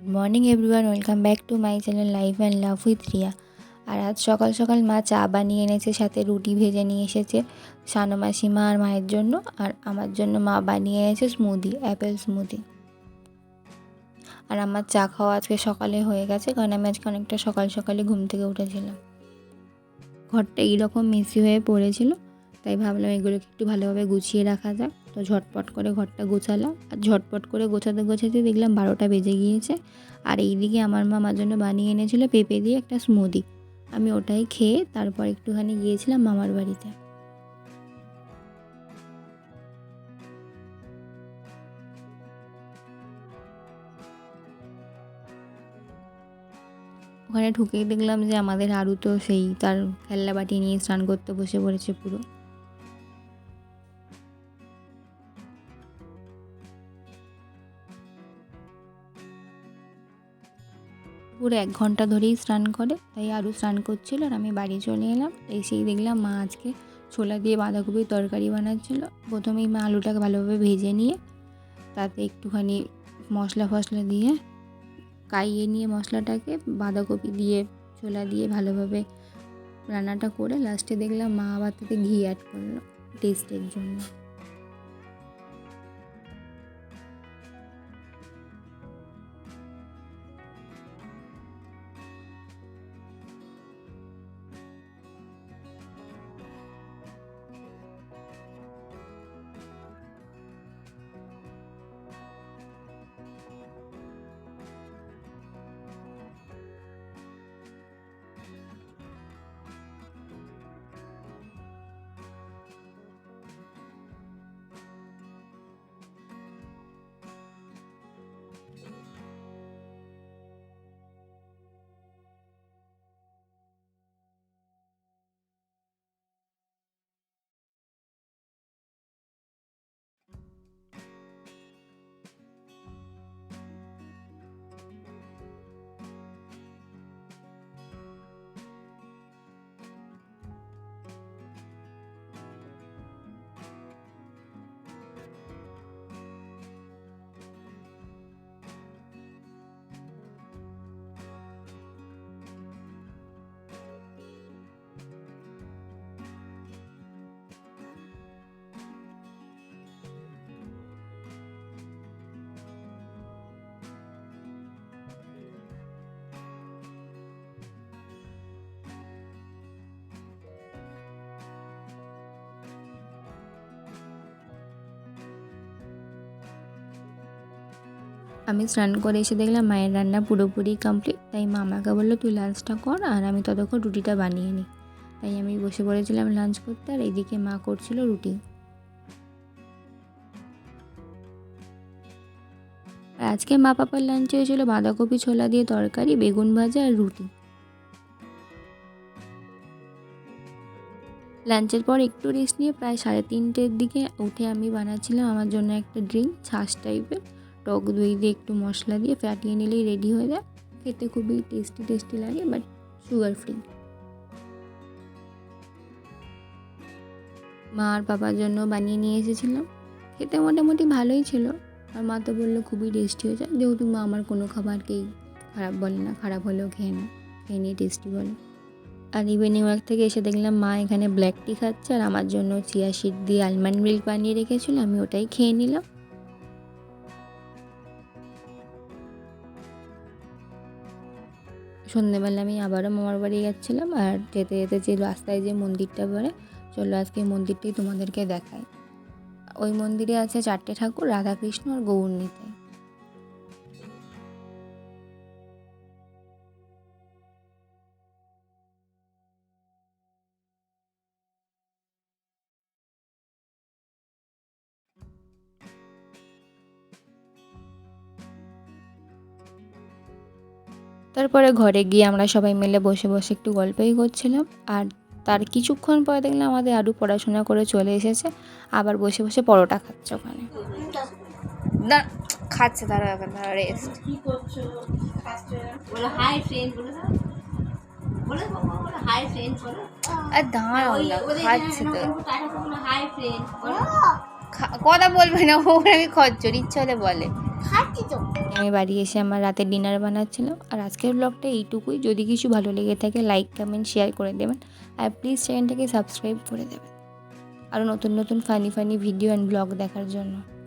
Good morning everyone welcome back to my channel life and love with Riya আর আজ সকাল সকাল মা চা বানিয়ে এনেছে, সাথে রুটি ভেজে নিয়ে এসেছে সানো মাসিমা আর মায়ের জন্য। আর আমার জন্য মা বানিয়ে এনেছে স্মুদি অ্যাপেল স্মুদি আর আমার চা খাওয়া আজকে সকালে হয়ে গেছে, কারণ আমি আজকে অনেকটা সকাল সকালে ঘুম থেকে উঠেছিলাম। ঘরটা এইরকম মিসি হয়ে পড়েছিল তাই ভাবলাম এগুলোকে একটু ভালোভাবে গুছিয়ে রাখা যাক। তো ঝটপট করে ঘরটা গোছালাম। আর ঝটপট করে গোছাতে গোছাতে দেখলাম বারোটা বেজে গিয়েছে। আর এইদিকে আমার মা আমার জন্য বানিয়ে এনেছিল পেঁপে দিয়ে একটা স্মুদি আমি ওটাই খেয়ে তারপর একটুখানি গিয়েছিলাম মামার বাড়িতে। ওখানে ঢুকেই দেখলাম যে আমাদের আরু তো সেই তার খেলনা বাটি নিয়ে স্নান করতে বসে পড়েছে পুরো। পুরো এক ঘণ্টা ধরেই স্নান করে, তাই আরও স্নান করছিল আর আমি বাড়ি চলে এলাম। এসেই দেখলাম মা আজকে ছোলা দিয়ে বাঁধাকপির তরকারি বানাচ্ছিল। প্রথমেই মা আলুটাকে ভালোভাবে ভেজে নিয়ে, তাতে একটুখানি মশলা ফসলা দিয়ে কাইয়ে নিয়ে মশলাটাকে বাঁধাকপি দিয়ে, ছোলা দিয়ে ভালোভাবে রান্নাটা করে লাস্টে দেখলাম মা আবার তাতে ঘি অ্যাড করল টেস্টের জন্য। আমি স্নান করে এসে দেখলাম মায়ের রান্না পুরোপুরি কমপ্লিট তাই মা আমাকে বলল, তুই লাঞ্চটা কর আর আমি ততক্ষণ রুটিটা বানিয়ে নিই। তাই আমি বসে পড়েছিলাম লাঞ্চ করতে আর এইদিকে মা করছিল রুটি। আর আজকে মা পাপার লাঞ্চে হয়েছিল বাঁধাকপি ছোলা দিয়ে তরকারি, বেগুন ভাজা আর রুটি। লাঞ্চের পর একটু রেস্ট নিয়ে প্রায় সাড়ে তিনটের দিকে উঠে আমি বানাচ্ছিলাম আমার জন্য একটা ড্রিঙ্ক ছাঁচ টাইপের টক দই দিয়ে একটু মশলা দিয়ে ফাটিয়ে নিলেই রেডি হয়ে যায়। খেতে খুবই টেস্টি টেস্টি লাগে বাট সুগার ফ্রি মা আর বাবার জন্য বানিয়ে নিয়ে এসেছিলাম। খেতে মোটামুটি ভালোই ছিল। আর মা তো বলল খুবই টেস্টি হয়েছে যেহেতু মা আমার কোনো খাবারকেই খারাপ বলে না, খারাপ হলেও খেয়ে না খেয়ে নিয়ে টেস্টি বলে। আর ইভিনিং ওয়ার্ক থেকে এসে দেখলাম মা এখানে ব্ল্যাক টি খাচ্ছে আর আমার জন্য চিয়া শিট দিয়ে আলমন্ড মিল্ক বানিয়ে রেখেছিল, আমি ওটাই খেয়ে নিলাম। সন্ধ্যেবেলা আমি আবারও মামার বাড়ি যাচ্ছিলাম আর যেতে যেতে যে রাস্তায় যে মন্দিরটা পড়ে, চলো আজকে মন্দিরটি তোমাদেরকে দেখায় ওই মন্দিরে আছে চারটে ঠাকুর, রাধাকৃষ্ণ আর গৌর তারপরে ঘরে গিয়ে আমরা সবাই মিলে বসে বসে একটু গল্পই করছিলাম। আর তার কিছুক্ষণ পরে দেখলাম আমাদের আরও পড়াশোনা করে চলে এসেছে। আবার বসে বসে পরোটা খাচ্ছে ওখানে। না খাচ্ছে তারা এখন তারা রেস্ট কি করছ? বলো হাই ফ্রেন্ড বলে দাও বলো হাই ফ্রেন্ড বলো। আর দাঁড়াও না খাচ্ছে তো। হাই ফ্রেন্ড বলো কথা বলবে না ওর আমি খচ্চর ইচ্ছা হলে বলে। আমি বাড়ি এসে আমার রাতে ডিনার বানাচ্ছিলাম। আর আজকের ব্লগটা এইটুকুই। যদি কিছু ভালো লেগে থাকে লাইক কমেন্ট শেয়ার করে দেবেন। আর প্লিজ চ্যানেলটাকে সাবস্ক্রাইব করে দেবেন। আরও নতুন নতুন funny funny video and blog দেখার জন্য।